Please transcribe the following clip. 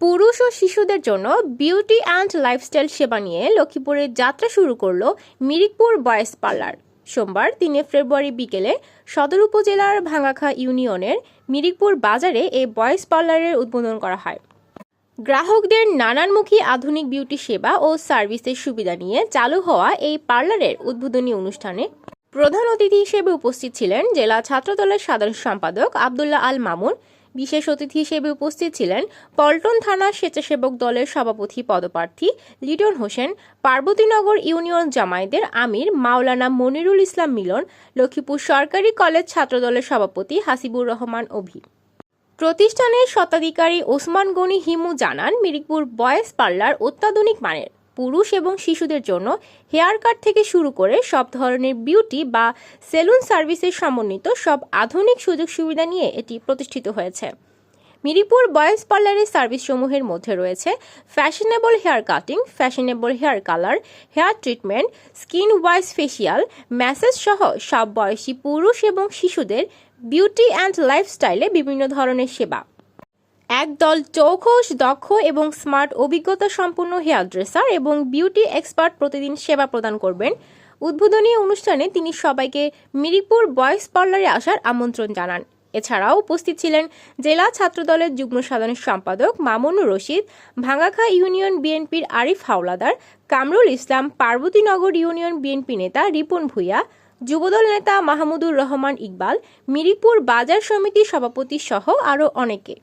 পুরুষ ও শিশুদের জন্য বিউটি অ্যান্ড লাইফস্টাইল সেবা নিয়ে লক্ষ্মীপুরে যাত্রা শুরু করল মিরিকপুর বয়েস পার্লার। সোমবার তিনে ফেব্রুয়ারি বিকেলে সদর উপজেলার ভাঙ্গাখা ইউনিয়নের মিরিকপুর বাজারে এই বয়েস পার্লারের উদ্বোধন করা হয়। গ্রাহকদের নানানমুখী আধুনিক বিউটি সেবা ও সার্ভিসের সুবিধা নিয়ে চালু হওয়া এই পার্লারের উদ্বোধনী অনুষ্ঠানে প্রধান অতিথি হিসেবে উপস্থিত ছিলেন জেলা ছাত্রদলের সাধারণ সম্পাদক আবদুল্লাহ আল মামুন বিশেষ অতিথি হিসেবে উপস্থিত ছিলেন পল্টন থানা স্বেচ্ছাসেবক দলের সভাপতি পদপ্রার্থী লিটন হোসেন, পার্বতীনগর ইউনিয়ন জামায়াতের আমির মাওলানা মনিরুল ইসলাম মিলন, লক্ষ্মীপুর সরকারি কলেজ ছাত্রদলের সভাপতি হাসিবুর রহমান অভি। প্রতিষ্ঠানের স্বত্বাধিকারী ওসমান গনি হিমু জানান, মিরিকপুর বয়েস পার্লার অত্যাধুনিক মানের। পুরুষ এবং শিশুদের জন্য হেয়ার কাট থেকে শুরু করে সব ধরনের বিউটি বা সেলুন সার্ভিসের সমন্বিত সব আধুনিক সুযোগ সুবিধা নিয়ে এটি প্রতিষ্ঠিত হয়েছে। মিরিপুর বয়েস পার্লারের সার্ভিসসমূহের মধ্যে রয়েছে fashionable hair cutting, fashionable hair colour, hair treatment, skin wise facial massage সহ সব বয়সী পুরুষ এবং শিশুদের বিউটি অ্যান্ড লাইফস্টাইলে বিভিন্ন ধরনের সেবা। একদল চৌখস দক্ষ এবং স্মার্ট, অভিজ্ঞতা সম্পন্ন হেয়ার ড্রেসার এবং বিউটি এক্সপার্ট প্রতিদিন সেবা প্রদান করবেন। উদ্বোধনী অনুষ্ঠানে তিনি সবাইকে মিরিকপুর বয়েস পার্লারে আসার আমন্ত্রণ জানান। এছাড়াও উপস্থিত ছিলেন জেলা ছাত্রদলের যুগ্ম সাধারণ সম্পাদক মামুনুর রশিদ ভাঙ্গাখা ইউনিয়ন বিএনপির আরিফ হাওলাদার, কামরুল ইসলাম, পার্বতীনগর ইউনিয়ন বিএনপি নেতা রিপন ভূঁইয়া, যুবদল নেতা মাহমুদুর রহমান ইকবাল, মিরিকপুর বাজার সমিতির সভাপতি সহ আরও অনেকে।